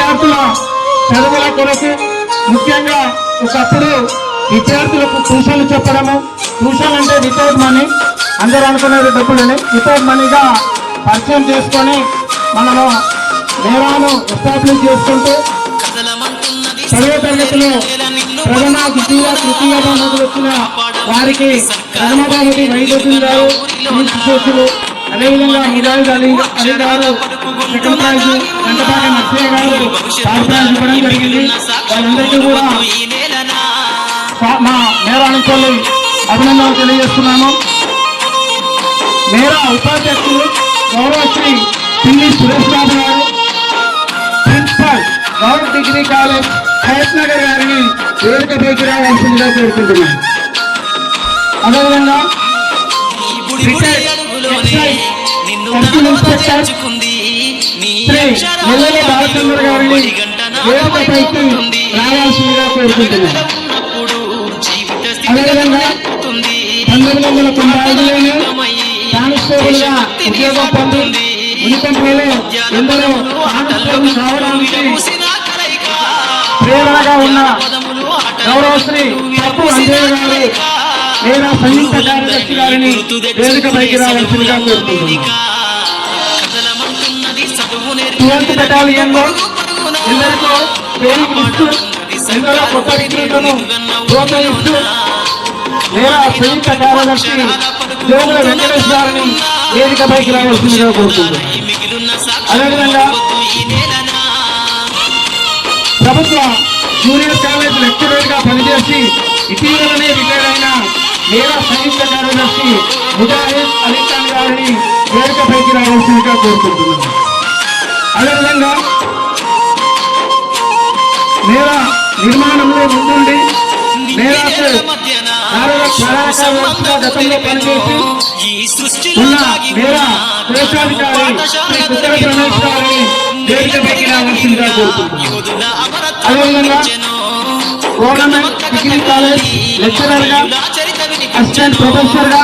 విద్యార్థుల చదువుల కొరకు ముఖ్యంగా ఒకప్పుడు విద్యార్థులకు ట్యూషన్లు చెప్పడము. ట్యూషన్ అంటే వితౌట్ మనీ అందరూ అనుకునేది డబ్బులని. వితౌట్ మనీగా పరిచయం చేసుకొని మనము నేరాను ఎస్టాబ్లిష్ చేసుకుంటూ పదవ తరగతిలో ప్రథమ ద్వితీయ తృతీయ బహుమతులు వచ్చిన వారికి ప్రథమ బహుమతి వైద్యులు గారు శిశులు అదేవిధంగా మురారి అలీ అలీ గారు సెకండ్ ప్రైజ్ వెంకటాక నర్సయ్య గారు థర్డ్ ప్రైజ్ ఇవ్వడం జరిగింది వాళ్ళందరికీ కూడా మా మేరా అభినందనలు తెలియజేస్తున్నాము మేరా ఉపాధ్యక్షులు గౌరవశ్రీ Pilli Suresh Babu garu principal Gaurav degree college Hayath Nagar గారిని వేదికపైకి రావాల్సిందిగా కోరుకుంటున్నాను అదేవిధంగా సర్కిల్ ఇన్స్పెక్టర్ నెల్లెల బాలచంద్ర గారిని వేదికపైకి రావాల్సిందిగా కోరుకుంటున్నాను. అదేవిధంగా పంతొమ్మిది వందల తొంభై ఐదులోనే కానిస్టేబుల్గా ఉద్యోగం పొంది మునిపంలో ఎందరో కానిస్టేబుల్ కావడానికి ప్రేరణగా ఉన్న గౌరవశ్రీ పప్పు అంజయ్య గారు లేదా సంయుక్త కార్యదర్శి గారిని వేదికపైకి రావాల్సిందిగా కోరుకుంటున్నాను. ట్వెల్త్ బెటాలియన్లో లో ట్రైనింగ్ ఇస్తూ ఎందరో కొత్త విద్యుత్తును ప్రోత్సహిస్తూ లేదా సంయుక్త కార్యదర్శి దేవుల వెంకటేష్ గారిని వేదికపైకి రావాల్సిందిగా కోరుకుంటున్నాను. అదేవిధంగా ప్రభుత్వ జూనియర్ కాలేజ్ లెక్చరర్గా పనిచేసి ఇటీవలనే రిటైర్ అయిన నేర సంయుక్త కార్యదర్శి ముజాహిద్ అలీఖాన్ గారిని వేదికపైకి రావాల్సిందిగా కోరుకుంటున్నాను. అదేవిధంగా నేర నిర్మాణంలో ముందుండి నేరాకు కార్యదర్శిగా గతంలో పనిచేసి ఉన్న నేర కోశాధికారి శ్రీ కుక్కర రమేష్ గారిని వేదికపైకి రావాల్సిందిగా కోరుకుంటున్నాను. అదేవిధంగా గవర్నమెంట్ డిగ్రీ కాలేజ్ లెక్చరర్గా అసిస్టెంట్ ప్రొఫెసర్గా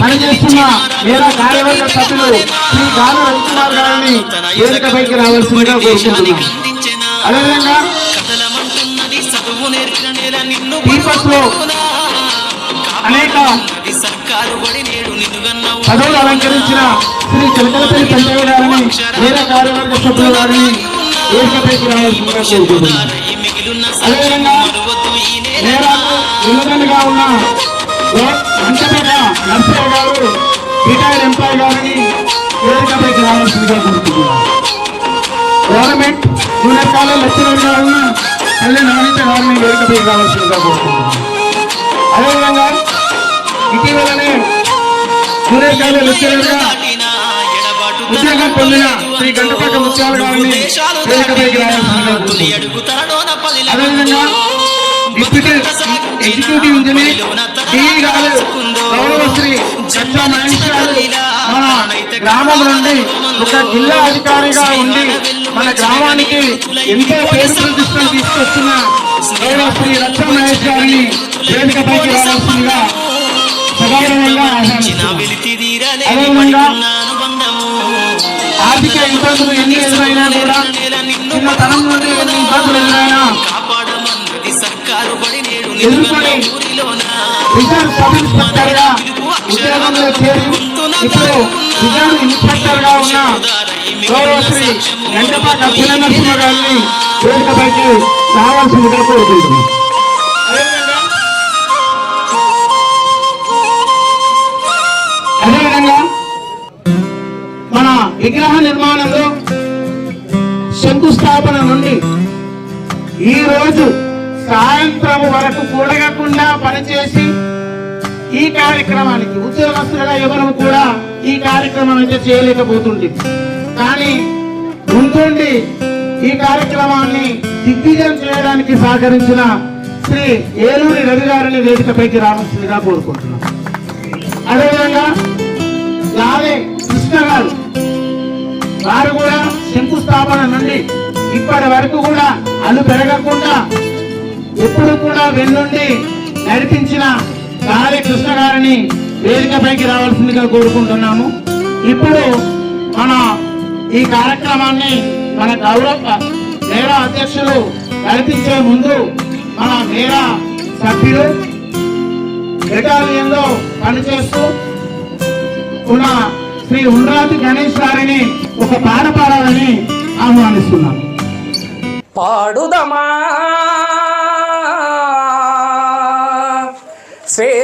పనిచేస్తున్న వేరే కార్యవర్గ సభ్యులు శ్రీ గాన రవికుమార్ గారిని వేదికపైకి రావాల్సిందిగా కోరుకుంటున్నాను అదేవిధంగా టీపస్లో అనేక పదవులు అలంకరించిన శ్రీ చిలకలపల్లి పెంచయ్య గారిని వేరే కార్యవర్గ సభ్యుల గారిని వేదికపైకి రావాల్సిందిగా కోరుకుంటున్నాను అదేవిధంగా నేరాలు విలువగా ఉన్న రిటైర్డ్ ఎంప్లాయీ గారిని వేదికపైకి రావాల్సిందిగా కోరుకుంటున్నాను. గవర్నమెంట్ జూనియర్ కాలేజ్ లెక్చరర్ ఉన్న పల్లె నాణ్యత గారిని వేదికపైకి రావాల్సిందిగా కోరుకుంటున్నాను. అదేవిధంగా ఇటీవలనే జూనియర్ కాలేజ్ లెక్చరర్ ఉద్యోగం పొందిన శ్రీ గంటపాక ముత్యాల గారిని వేదికపైకి రావాల్సిందిగా కోరుకుంటున్నాను. అదేవిధంగా డిప్యూటీ ఎగ్జిక్యూటివ్ ఇంజనీర్ డిఈ గారు గౌరవశ్రీ చట్టా మహేష్ గారు మన గ్రామం నుండి ఒక జిల్లా అధికారిగా ఉండి మన గ్రామానికి ఎంతో పేరు ప్రతిష్టలు తీసుకొస్తున్న గౌరవశ్రీ రచ్చా మహేష్ గారిని వేదికపైకి రావాల్సిందిగా సగౌరవంగా అదేవిధంగా ఆర్థిక ఇబ్బందులు ఎన్ని ఎదురైనా కూడా చిన్న తరం నుండి ఎన్ని ఇబ్బందులు ఎదురైనా ఎదుర్కొని రిజర్వ్ సబ్ ఇన్స్పెక్టర్గా ఉద్యోగంలో చేరి ఇప్పుడు రిజర్వ్ ఇన్స్పెక్టర్గా ఉన్న గౌరవశ్రీ వెంకపాక అభినందన గారిని వేదికపైకి రావాల్సిందిగా అదేవిధంగా మన విగ్రహ నిర్మాణంలో శంకుస్థాపన నుండి ఈ రోజు సాయంత్రం వరకు కూడగకుండా పనిచేసి ఈ కార్యక్రమానికి ఉద్యోగస్తులుగా ఎవరు కూడా ఈ కార్యక్రమం అయితే చేయలేకపోతుంది కానీ ముందుండి ఈ కార్యక్రమాన్ని దిగ్విజయం చేయడానికి సహకరించిన శ్రీ ఏలూరి రవి గారిని వేదికపైకి రావాల్సిందిగా కోరుకుంటున్నాం. అదేవిధంగా లాలే కృష్ణ గారు వారు కూడా శంకుస్థాపన నుండి ఇప్పటి వరకు కూడా అల్లు పెరగకుండా ఇప్పుడు కూడా వెన్నుండి నడిపించిన కాళీ కృష్ణ గారిని వేదికపైకి రావాల్సిందిగా కోరుకుంటున్నాము. ఇప్పుడు మన ఈ కార్యక్రమాన్ని మన గౌరవ మేరా అధ్యక్షులు నడిపించే ముందు మన మేరా సభ్యులు బెటాలియన్లో పనిచేస్తూ ఉన్న శ్రీ ఉండ్రాతి గణేష్ గారిని ఒక పాట పాడాలని ఆహ్వానిస్తున్నాను. పాడుదమా?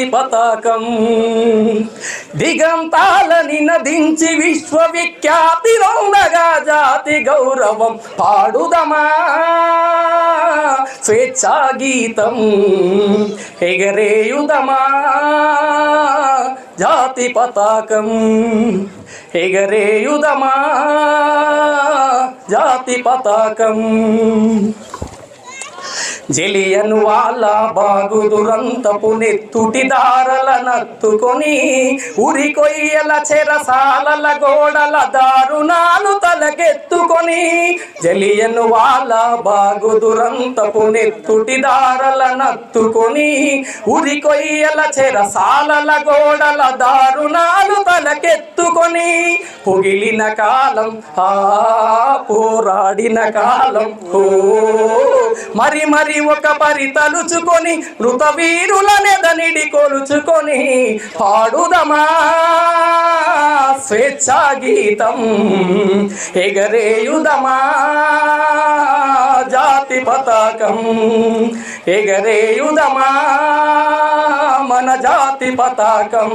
జాతి పతాకం. దిగంతాలని నదించి విశ్వవిఖ్యాతి రొందగా జాతి గౌరవం పాడుదమా. స్వేచ్ఛా గీతం ఎగరేయుదమా. జాతి పతాకం ఎగరేయుదమా. జాతి పతాకం జలియను వాళ్ళ బాగుదురంతపు నెత్తుటి దారల నత్తుకొని ఉరి కొయ్యల చెరసాలల గోడల దారుణాలు తలకెత్తుకొని జలియను వాళ్ళ బాగుదురంతపు నెత్తుటి దారల నత్తుకొని ఉరి కొయ్యల చెరసాలల గోడల దారుణాలు తలకెత్తుకొని పొగిలిన కాలం ఆ పోరాడిన కాలం ఓ మరి మరి ఒక పరి తలుచుకొని మృత వీరులనెదనిడి కొలుచుకొని పాడుదమా? స్వేచ్ఛా గీతం ఎగరేయుదమా? జాతి పతాకం ఎగరేయుదమా మన జాతి పతాకం.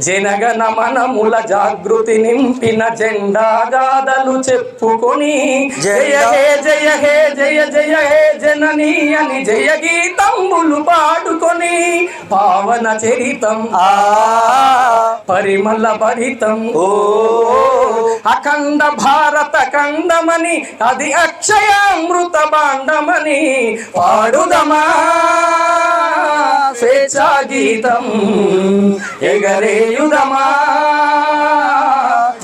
జనగణ మనముల జాగృతి నింపిన జెండా గాథలు చెప్పుకొని జయ హే జయ హే జయ జయ హే జనని అని జయ గీతములు పాడుకొని పావన చరితం. ఆ. పరిమళ భరితం. ఓ. అఖండ భారత ఖండమని అది అక్షయామృత భాండమని పాడుదమా. స్వేచ్ఛా గీతం ఎగరేయుదమా.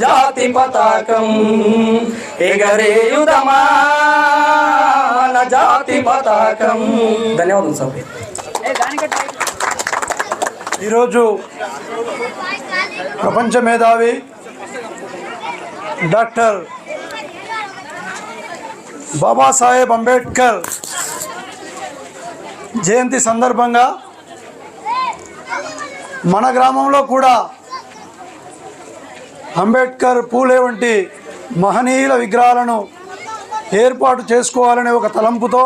జాతి పతాకం ఎగరేయుదమా. మన జాతి పతాకం. ధన్యవాదం సార్ ఈరోజు ప్రపంచ మేధావి డాక్టర్ బాబాసాహెబ్ అంబేద్కర్ జయంతి సందర్భంగా మన గ్రామంలో కూడా అంబేద్కర్ పూలే వంటి మహనీయుల విగ్రహాలను ఏర్పాటు చేసుకోవాలనే ఒక తలంపుతో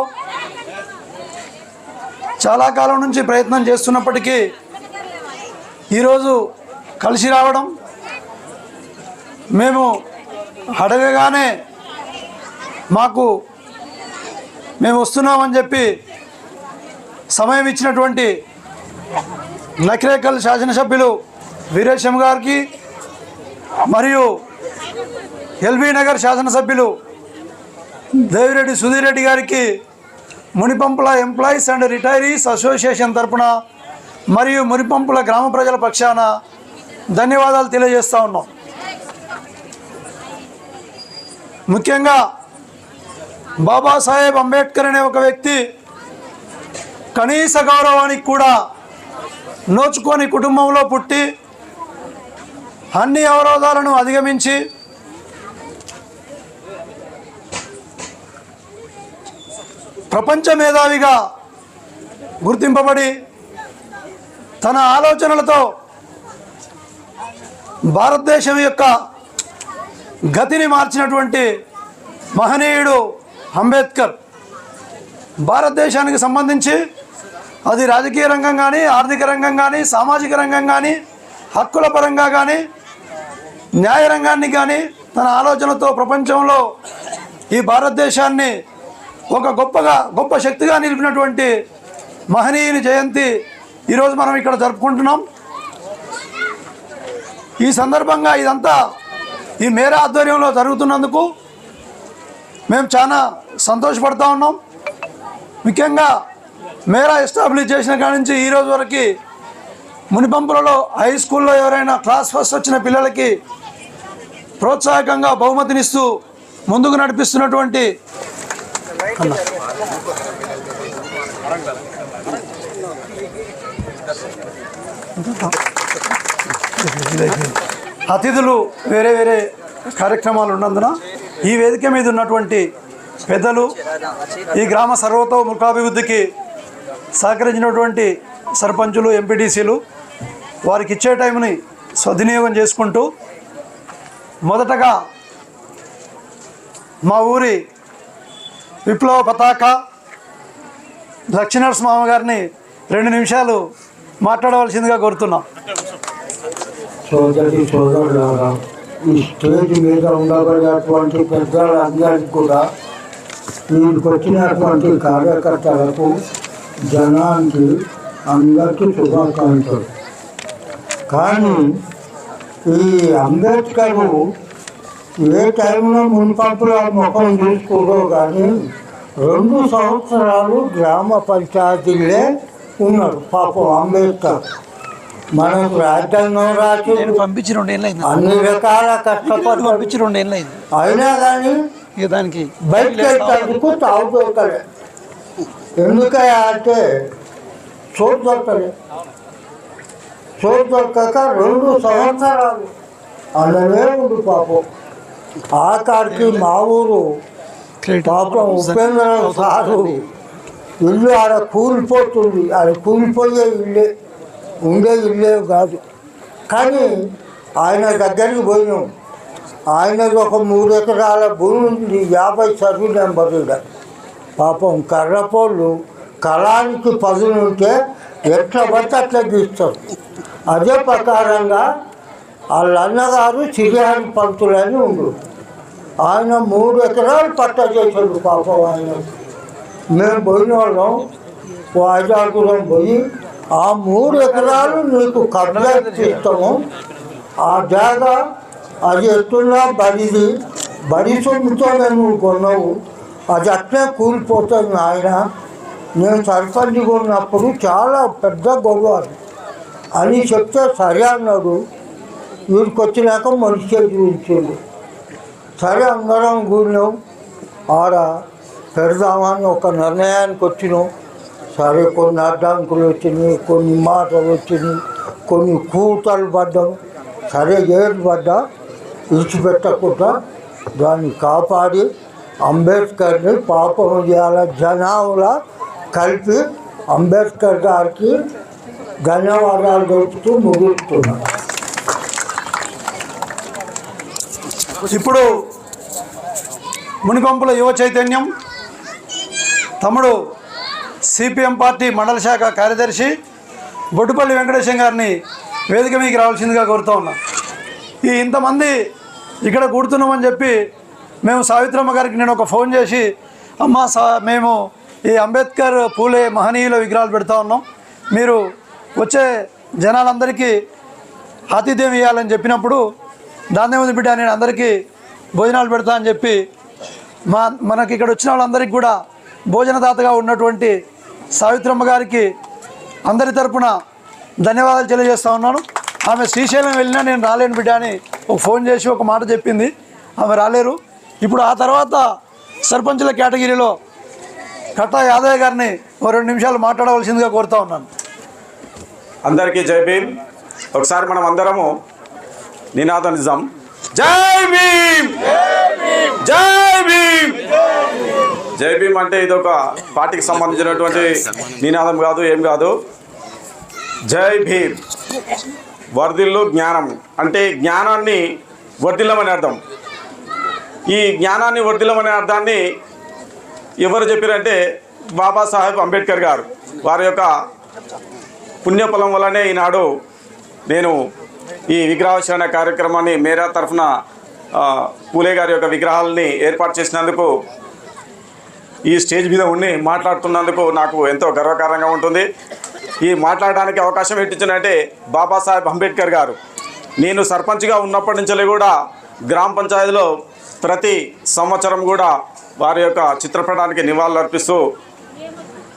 చాలా కాలం నుంచి ప్రయత్నం చేస్తున్నప్పటికీ ఈరోజు కలిసి రావడం మేము అడగగానే మాకు మేము వస్తున్నామని చెప్పి సమయం ఇచ్చినటువంటి నకిరేకల్ శాసనసభ్యులు వీరేశం గారికి మరియు ఎల్బీ నగర్ శాసనసభ్యులు దేవిరెడ్డి సుధీర్ రెడ్డి గారికి Munipampula employees and retirees association తరఫున మరియు మునిపంపుల గ్రామ ప్రజల పక్షాన ధన్యవాదాలు తెలియజేస్తూ ఉన్నాం. ముఖ్యంగా బాబాసాహెబ్ అంబేద్కర్ అనే ఒక వ్యక్తి కనీస గౌరవానికి కూడా నోచుకొని కుటుంబంలో పుట్టి అన్ని అవరోధాలను అధిగమించి ప్రపంచ మేధావిగా గుర్తింపబడి తన ఆలోచనలతో భారతదేశం యొక్క గతిని మార్చినటువంటి మహనీయుడు అంబేద్కర్ భారతదేశానికి సంబంధించి అది రాజకీయ రంగం కానీ ఆర్థిక రంగం కానీ సామాజిక రంగం కానీ హక్కుల పరంగా కానీ న్యాయ రంగాన్ని కానీ తన ఆలోచనతో ప్రపంచంలో ఈ భారతదేశాన్ని ఒక గొప్పగా గొప్ప శక్తిగా నిలిపినటువంటి మహనీయుని జయంతి ఈరోజు మనం ఇక్కడ జరుపుకుంటున్నాం. ఈ సందర్భంగా ఇదంతా ఈ మేర ఆధ్వర్యంలో జరుగుతున్నందుకు మేము చాలా సంతోషపడతా ఉన్నాం. ముఖ్యంగా మేరా ఎస్టాబ్లిష్ చేసిన కాడి నుంచి ఈరోజు వరకు మునిపంపులలో హై స్కూల్లో ఎవరైనా క్లాస్ ఫస్ట్ వచ్చిన పిల్లలకి ప్రోత్సాహకంగా బహుమతినిస్తూ ముందుకు నడిపిస్తున్నటువంటి అతిథులు వేరే వేరే కార్యక్రమాలు ఉన్నందున ఈ వేదిక మీద ఉన్నటువంటి పెద్దలు ఈ గ్రామ సర్వతోముఖాభివృద్ధికి సహకరించినటువంటి సర్పంచులు ఎంపీటీసీలు వారికి ఇచ్చే టైంని సద్వినియోగం చేసుకుంటూ మొదటగా మా ఊరి విప్లవ పతాక లక్ష్మీనరసింహ గారిని రెండు నిమిషాలు మాట్లాడవలసిందిగా కోరుతున్నాం. సోదరి సోదరులారా ఈ స్టేజ్ మీద ఉండబడినటువంటి పెద్దలందరికీ కూడా వీరికి వచ్చినటువంటి కార్యకర్తలకు జనానికి అందరికీ శుభాకాంక్షలు. కానీ ఈ అంబేద్కర్ ఏ టైంలో మున్పంపుల ముఖం చూసుకోరో కానీ రెండు సంవత్సరాలు గ్రామ పంచాయతీలే ఉన్నాడు పాపం అంబేద్కర్. మనకు రాజ్యాంగం రాసి నేను పంపించి రెండేళ్ళు అయింది అన్ని రకాల కష్టపడి పంపించి రెండేళ్ళు అయింది అయినా కానీ ఇక దానికి బయటకు దొరకలే ఎందుకయ్యా అంటే చోటు దొరకలే చోటు దొరకక రెండు సంవత్సరాలు అలానే ఉండు పాపం. ఆఖరికి మా ఊరు పాపం ఉపేంద్ర సారు ఇల్లు ఆడ కూలిపోతుంది. ఆడ కూలిపోయే ఇల్లే ఉండే ఇల్లే కాదు. కానీ ఆయన దగ్గరికి పోయినాం. ఆయనది ఒక మూడు ఎకరాల భూమి ఉంది యాభై సర్వీ నెంబర్ పాపం కర్రపోళ్ళు కళానికి పదులుంటే ఎట్లా పడితే అట్లా గీస్తారు. అదే ప్రకారంగా వాళ్ళ అన్నగారు సిరిహాని పంతులని ఉండు. ఆయన మూడు ఎకరాలు పట్ట చేశాడు పాపం ఆయన. మేము పోయిన వాళ్ళం ఓ పోయి ఆ మూడు ఎకరాలు నీకు కబ్జా ఇస్తాము ఆ జాగా అది ఎత్తున్నా బడిది. బడి సొమ్ముతో నువ్వు కొన్నావు. అది అట్లే కూలిపోతుంది నాయన. నేను సర్పంచ్ కొన్నప్పుడు చాలా పెద్ద గొడవ అని చెప్తే సరే అన్నాడు. వీడికి వచ్చినాక మనిషి చూపించాడు సరే అందరం కూడినాం ఆడ పెడదామని ఒక నిర్ణయానికి వచ్చినాం. సరే కొన్ని అడ్డంకులు వచ్చినాయి కొన్ని మాటలు వచ్చినాయి కొన్ని కూతలు పడ్డాం. సరే ఏది పడ్డా విడిచిపెట్టకుండా దాన్ని కాపాడి అంబేద్కర్ని పాపం చేయాల జనాల కలిపి అంబేద్కర్ గారికి ధన్యవాదాలు తెలుపుతూ ముగిస్తున్నాను ఇప్పుడు మునిగంపుల యువ చైతన్యం తమ్ముడు సిపిఎం పార్టీ మండల శాఖ కార్యదర్శి బొడ్డుపల్లి వెంకటేశం గారిని వేదిక మీకు రావాల్సిందిగా కోరుతూ ఉన్నా. ఈ ఇంతమంది ఇక్కడ కూడుతున్నామని చెప్పి మేము సావిత్రమ్మ గారికి నేను ఒక ఫోన్ చేసి అమ్మ సా మేము ఈ అంబేద్కర్ పూలే మహనీయుల విగ్రహాలు పెడతా ఉన్నాం. మీరు వచ్చే జనాలందరికీ ఆతిథ్యం ఇవ్వాలని చెప్పినప్పుడు దాన్నే బిడ్డ నేను అందరికీ భోజనాలు పెడతా అని చెప్పి మా మనకి ఇక్కడ వచ్చిన వాళ్ళందరికీ కూడా భోజనదాతగా ఉన్నటువంటి సావిత్రమ్మ గారికి అందరి తరపున ధన్యవాదాలు తెలియజేస్తా ఉన్నాను. ఆమె శ్రీశైలం వెళ్ళినా నేను రాలేను బిడ్డ అని ఒక ఫోన్ చేసి ఒక మాట చెప్పింది. ఆమె రాలేరు. ఇప్పుడు ఆ తర్వాత సర్పంచుల కేటగిరీలో కట్టా యాదయ్య గారిని ఓ రెండు నిమిషాలు మాట్లాడవలసిందిగా కోరుతా ఉన్నాను. అందరికీ జై భీమ్. ఒకసారి మనం అందరము నినాదం నిజాం జై భీమ్! జై భీమ్! జై భీమ్ అంటే ఇది ఒక పార్టీకి సంబంధించినటువంటి నినాదం కాదు ఏం కాదు. జై భీమ్! వర్ధిల్లు జ్ఞానం. అంటే జ్ఞానాన్ని వర్ధిల్లమనే అర్థం. ఈ జ్ఞానాన్ని వర్ధిల్లమనే అర్థాన్ని ఎవరు చెప్పారంటే బాబాసాహెబ్ అంబేద్కర్ గారు. వారి యొక్క పుణ్యఫలం వల్లనే ఈనాడు నేను ఈ విగ్రహావిష్కరణ కార్యక్రమాన్ని మేరా తరఫున పూలే గారి యొక్క విగ్రహాలని ఏర్పాటు చేసినందుకు ఈ స్టేజ్ మీద ఉండి మాట్లాడుతున్నందుకు నాకు ఎంతో గర్వకారంగా ఉంటుంది. ఈ మాట్లాడడానికి అవకాశం ఇచ్చిందంటే బాబాసాహెబ్ అంబేద్కర్ గారు. నేను సర్పంచ్గా ఉన్నప్పటి నుంచి కూడా గ్రామ పంచాయతీలో ప్రతి సంవత్సరం కూడా వారి యొక్క చిత్రపటానికి నివాళులు అర్పిస్తూ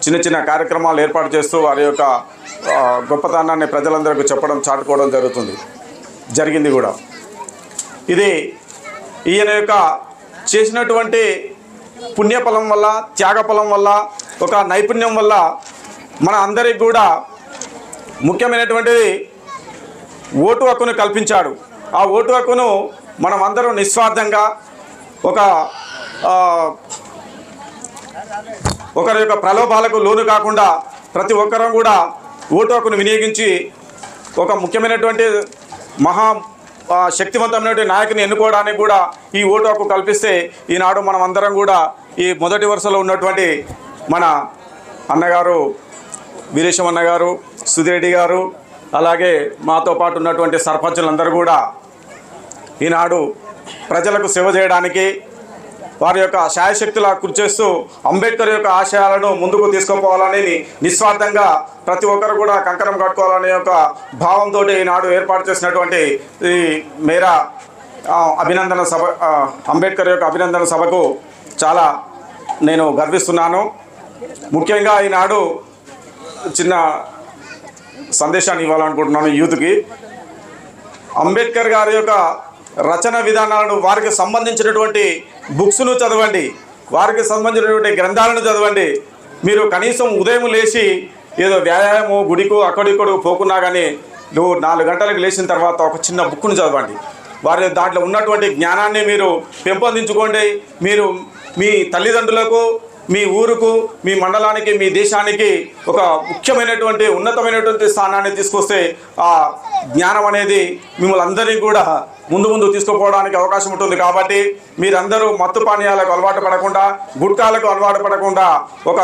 చిన్న చిన్న కార్యక్రమాలు ఏర్పాటు చేస్తూ వారి యొక్క గొప్పతనాన్ని ప్రజలందరికీ చెప్పడం చాటుకోవడం జరుగుతుంది. జరిగింది కూడా. ఇది ఈయన యొక్క చేసినటువంటి పుణ్యఫలం వల్ల త్యాగఫలం వల్ల ఒక నైపుణ్యం వల్ల మన అందరికి కూడా ముఖ్యమైనటువంటిది ఓటు హక్కును కల్పించాడు. ఆ ఓటు హక్కును మనం అందరం నిస్వార్థంగా ఒక ఒకరి యొక్క ప్రలోభాలకు లోను కాకుండా ప్రతి ఒక్కరం కూడా ఓటు హక్కును వినియోగించి ఒక ముఖ్యమైనటువంటి మహా శక్తివంతమైనటువంటి నాయకుని ఎన్నుకోవడానికి కూడా ఈ ఓటు హక్కు కల్పిస్తే ఈనాడు మనం అందరం కూడా ఈ మొదటి వరుసలో ఉన్నటువంటి మన అన్నగారు వీరేశమన్న గారు సుధిరెడ్డి గారు అలాగే మాతో పాటు ఉన్నటువంటి సర్పంచులందరూ కూడా ఈనాడు ప్రజలకు సేవ చేయడానికి వారి యొక్క శాయశక్తులా కృషి చేస్తూ అంబేద్కర్ యొక్క ఆశయాలను ముందుకు తీసుకుపోవాలని నిస్వార్థంగా ప్రతి ఒక్కరు కూడా కంకణం కట్టుకోవాలనే యొక్క భావంతో ఈనాడు ఏర్పాటు చేసినటువంటి ఈ మేరా అభినందన సభ అంబేద్కర్ యొక్క అభినందన సభకు చాలా నేను గర్విస్తున్నాను. ముఖ్యంగా ఈనాడు చిన్న సందేశాన్ని ఇవ్వాలనుకుంటున్నాను యూత్కి. అంబేద్కర్ గారి యొక్క రచన విధానాలను వారికి సంబంధించినటువంటి బుక్స్ను చదవండి. వారికి సంబంధించినటువంటి గ్రంథాలను చదవండి. మీరు కనీసం ఉదయం లేచి ఏదో వ్యాయామం గుడికో అక్కడిక్కడికి పోకున్నా కానీ నువ్వు నాలుగు గంటలకు లేచిన తర్వాత ఒక చిన్న బుక్ను చదవండి. వారి దాంట్లో ఉన్నటువంటి జ్ఞానాన్ని మీరు పెంపొందించుకోండి. మీరు మీ తల్లిదండ్రులకు మీ ఊరుకు మీ మండలానికి మీ దేశానికి ఒక ముఖ్యమైనటువంటి ఉన్నతమైనటువంటి స్థానాన్ని తీసుకొస్తే ఆ జ్ఞానం అనేది మిమ్మల్ని అందరినీ కూడా ముందు ముందు తీసుకుపోవడానికి అవకాశం ఉంటుంది. కాబట్టి మీరందరూ మత్తు పానీయాలకు అలవాటు పడకుండా గుట్కాలకు అలవాటు పడకుండా ఒక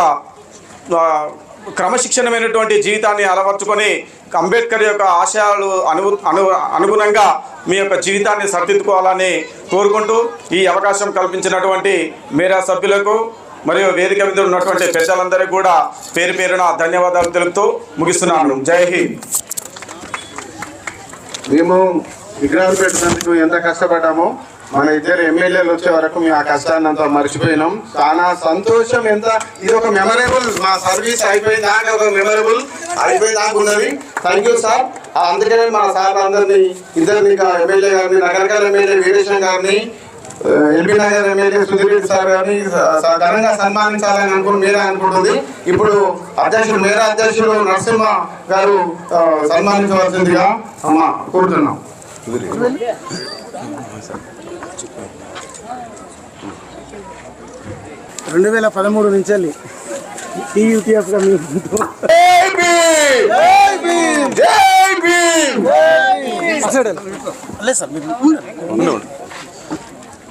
క్రమశిక్షణమైనటువంటి జీవితాన్ని అలవర్చుకొని అంబేద్కర్ యొక్క ఆశయాలు అను అను అనుగుణంగా మీ యొక్క జీవితాన్ని సరిదిద్దుకోవాలని కోరుకుంటూ ఈ అవకాశం కల్పించినటువంటి మేరా సభ్యులకు మరియు వేదిక మీద ఉన్నటువంటి పెద్దలందరికీ కూడా పేరు పేరున ధన్యవాదాలు తెలుపుతూ ముగిస్తున్నాను. జై హింద్. మేము విగ్రహాలు పెట్టినందుకు ఎంత కష్టపడ్డామో మన ఇద్దరు ఎమ్మెల్యేలు వచ్చే వరకు మేము ఆ కష్టాన్ని అంతా మర్చిపోయినాం. చాలా సంతోషం. ఎంత? ఇది ఒక మెమరబుల్ మా సర్వీస్ అయిపోయిన దాకా ఒక మెమరబుల్ అయిపోయిన దాకా ఉన్నది థ్యాంక్ యూ సార్ అందుకనే మా సార్ అందరినీ ఇద్దరిని మీకు ఎమ్మెల్యే గారిని నగరకాల ఎమ్మెల్యే వీరేశం గారిని LB Nagar MLA Sudheer sir గారిని ఘనంగా సన్మానించాలని అనుకుని మీరే అనుకుంటుంది. ఇప్పుడు అధ్యక్షుడు మేరా అధ్యక్షుడు నరసింహ గారు సన్మానించవలసిందిగా అమ్మ కోరుతున్నాం. రెండు వేల పదమూడు నుంచి వెళ్ళి టీయూటీఎఫ్గా మీ లేదు సార్ మీరు